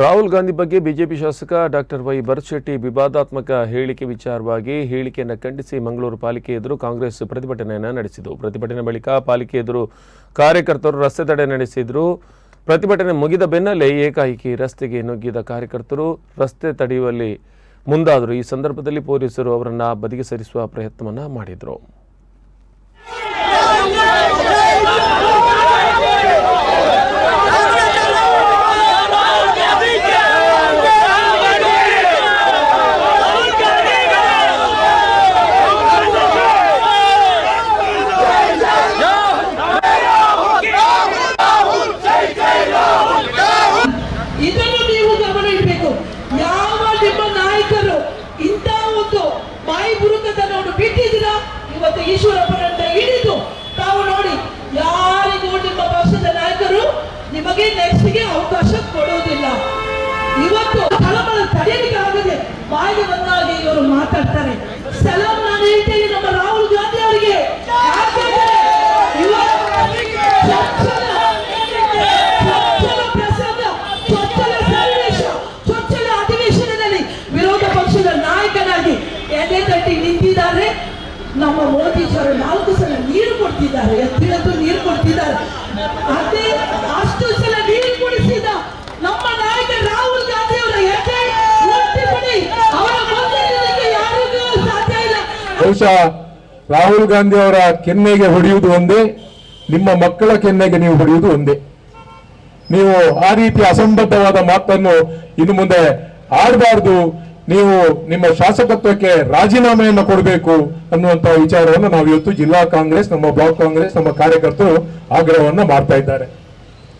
ರಾಹುಲ್ ಗಾಂಧಿ ಬಗ್ಗೆ ಬಿಜೆಪಿ ಶಾಸಕ doctor Y Bharat Shetty ವಿವಾದಾತ್ಮಕ ಹೇಳಿಕೆ ವಿಚಾರವಾಗಿ ಹೇಳಿಕೆಯನ್ನು ಖಂಡಿಸಿ ಮಂಗಳೂರು ಪಾಲಿಕೆ ಎದುರು ಕಾಂಗ್ರೆಸ್ ಪ್ರತಿಭಟನೆಯನ್ನು ನಡೆಸಿತು ಪ್ರತಿಭಟನೆ ಬಳಿಕ ಪಾಲಿಕೆ ಎದುರು ಕಾರ್ಯಕರ್ತರು ರಸ್ತೆ ತಡೆ ನಡೆಸಿದ್ರು. ಪ್ರತಿಭಟನೆ ಮುಗಿದ ಬೆನ್ನಲ್ಲೇ ಏಕಾಏಕಿ ರಸ್ತೆಗೆ ನುಗ್ಗಿದ ಕಾರ್ಯಕರ್ತರು ರಸ್ತೆ ತಡೆಯುವಲ್ಲಿ ಮುಂದಾದರು. ಈ ಸಂದರ್ಭದಲ್ಲಿ ಪೊಲೀಸರು ಅವರನ್ನು ಬದಿಗೆ ಸರಿಸುವ ಪ್ರಯತ್ನವನ್ನು ಮಾಡಿದರು. ಇವತ್ತು ಈಶ್ವರಪ್ಪನಂತ ಹಿಡಿದು ತಾವು ನೋಡಿ ಯಾರಿಗೂ ನಿಮ್ಮ ಪಕ್ಷದ ನಾಯಕರು ನಿಮಗೆ ನೆಕ್ಸ್ಟ್ಗೆ ಅವಕಾಶ ಕೊಡುವುದಿಲ್ಲ. ಇವತ್ತು ತಡೆಯಲಿಕ್ಕೆ ಆಗದೆ ಬಾಯಿ ಬಂದಾಗ ಇವರು ಮಾತಾಡ್ತಾರೆ. ಸಲಾಂ ನಾನು ಹೇಳ್ತೇನೆ ನಮ್ಮ ರಾಹುಲ್ ಗಾಂಧಿ ಅವರಿಗೆ. ಅಧಿವೇಶನದಲ್ಲಿ ವಿರೋಧ ಪಕ್ಷದ ನಾಯಕನಾಗಿ ಎದೆ ತಟ್ಟಿ ನಿಂತಿದ್ದಾರೆ. ನಮ್ಮ ಮೋದಿಜಿಯವರು ನಾಲ್ಕು ಸಲ ನೀರು ಕೊಡ್ತಿದ್ದಾರೆ, ಎತ್ತಿನದ್ದು ನೀರು ಕೊಡ್ತಿದ್ದಾರೆ. ಅದೇ ಅಷ್ಟು ಸಲ ನೀರು ಕುಡಿಸಿದ ನಮ್ಮ ನಾಯಕ ರಾಹುಲ್ ಗಾಂಧಿ ಅವರ ಅವರ ಮುಂದೆ ಇಲ್ಲ. ಬಹುಶಃ ರಾಹುಲ್ ಗಾಂಧಿ ಅವರ ಕೆನ್ನೆಗೆ ಹೊಡೆಯುವುದು ಒಂದೇ, ನಿಮ್ಮ ಮಕ್ಕಳ ಕೆನ್ನೆಗೆ ನೀವು ಹೊಡೆಯುವುದು ಒಂದೇ. ನೀವು ಆ ರೀತಿ ಅಸಂಬದ್ಧವಾದ ಮಾತನ್ನು ಇನ್ನು ಮುಂದೆ ಆಡಬಾರ್ದು. ನೀವು ನಿಮ್ಮ ಶಾಸಕತ್ವಕ್ಕೆ ರಾಜೀನಾಮೆಯನ್ನು ಕೊಡಬೇಕು ಅನ್ನುವಂತಹ ವಿಚಾರವನ್ನು ನಾವು ಇವತ್ತು ಜಿಲ್ಲಾ ಕಾಂಗ್ರೆಸ್, ನಮ್ಮ ಬ್ಲಾಕ್ ಕಾಂಗ್ರೆಸ್, ನಮ್ಮ ಕಾರ್ಯಕರ್ತರು ಆಗ್ರಹವನ್ನು ಮಾಡ್ತಾ ಇದ್ದಾರೆ.